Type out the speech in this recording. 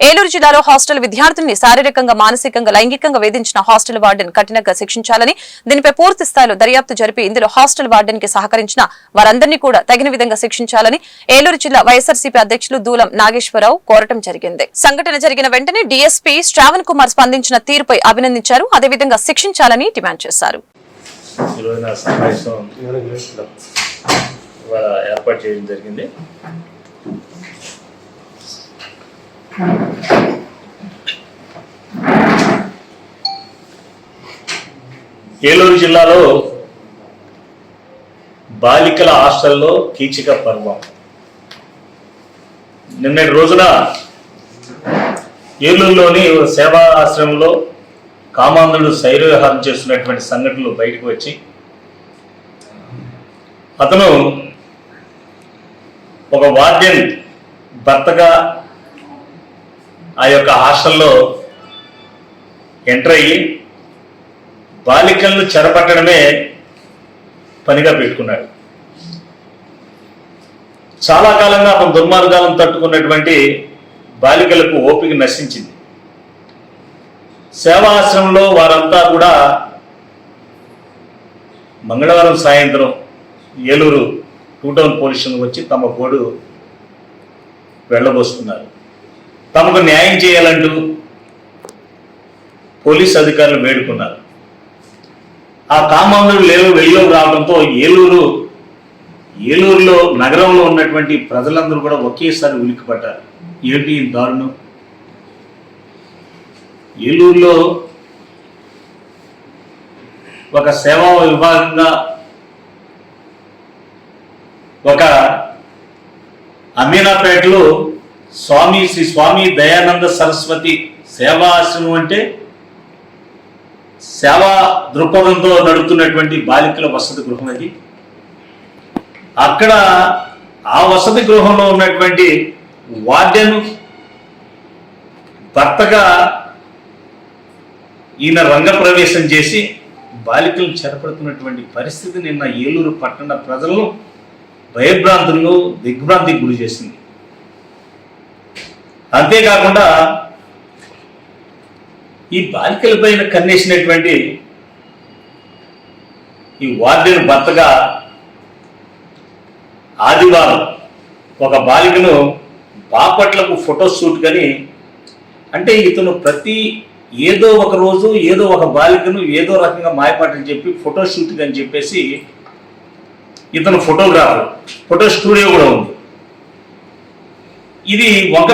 ఏలూరు జిల్లాలో హాస్టల్ విద్యార్థుల్ని శారీరకంగా మానసికంగా లైంగికంగా వేధించిన హాస్టల్ వార్డెన్ కఠినంగా శిక్షించాలని దీనిపై పూర్తి స్థాయిలో దర్యాప్తు జరిపి ఇందులో హాస్టల్ వార్డెన్కి సహకరించిన వారందరినీ కూడా తగిన విధంగా శిక్షించాలని ఏలూరు జిల్లా వైఎస్ఆర్సీపీ అధ్యక్షులు దూలం నాగేశ్వరరావు కోరటం జరిగింది. సంఘటన జరిగిన వెంటనే డీఎస్పీ శ్రావణ్ కుమార్ స్పందించిన తీరుపై అభినందించారు. అదేవిధంగా శిక్షించాలని డిమాండ్ చేశారు. ఏర్పాటు చేయడం జరిగింది. ఏలూరు జిల్లాలో బాలికల హాస్టల్లో కీచిక పర్వం. నిన్నటి రోజున ఏలూరులోని సేవా ఆశ్రమంలో కామాంధుడు శైర్యహారం చేస్తున్నటువంటి సంఘటనలు బయటకు వచ్చి అతను ఒక వాద్యం భర్తగా ఆ యొక్క హాస్టల్లో ఎంటర్ అయ్యి బాలికలను చెరపట్టడమే పనిగా పెట్టుకున్నాడు. చాలా కాలంగా అతను దుర్మార్గాలను తట్టుకున్నటువంటి బాలికలకు ఓపిక నశించింది. సేవాశ్రమంలో వారంతా కూడా మంగళవారం సాయంత్రం ఏలూరు టూ టౌన్ పోలీస్ వచ్చి తమ గోడు వెళ్ళబోస్తున్నారు తమకు న్యాయం చేయాలంటూ పోలీస్ అధికారులు వేడుకున్నారు. ఆ కామాంధుడు లేవు వెళ్ళిలో రావడంతో ఏలూరు ఏలూరులో నగరంలో ఉన్నటువంటి ప్రజలందరూ కూడా ఒకేసారి ఉలిక్కిపడ్డారు. ఏంటి దారుణం? ఏలూరులో ఒక సేవా విభాగంగా ఒక అమీనాపేటలో స్వామి శ్రీ స్వామి దయానంద సరస్వతి సేవాశ్రమం అంటే సేవా దృక్పథంతో నడుపుతున్నటువంటి బాలికల వసతి గృహం అది. అక్కడ ఆ వసతి గృహంలో ఉన్నటువంటి వార్డెన్ భర్తగా ఈయన రంగప్రవేశం చేసి బాలికలను చెరపడుతున్నటువంటి పరిస్థితి నిన్న ఏలూరు పట్టణ ప్రజలను భయభ్రాంతులను దిగ్భ్రాంతికి గురి చేసింది. అంతేకాకుండా ఈ బాలికల పైన కన్నేసినటువంటి ఈ వార్డెన్ భర్తగా ఆదివారం ఒక బాలికను బాపట్లకు ఫోటో షూట్ కానీ అంటే ఇతను ప్రతి ఏదో ఒక రోజు ఏదో ఒక బాలికను ఏదో రకంగా మాయపాటలు చెప్పి ఫోటో షూట్ అని చెప్పేసి ఇతను ఫోటోగ్రాఫర్ ఫోటో స్టూడియో కూడా ఉంది. ఇది ఒక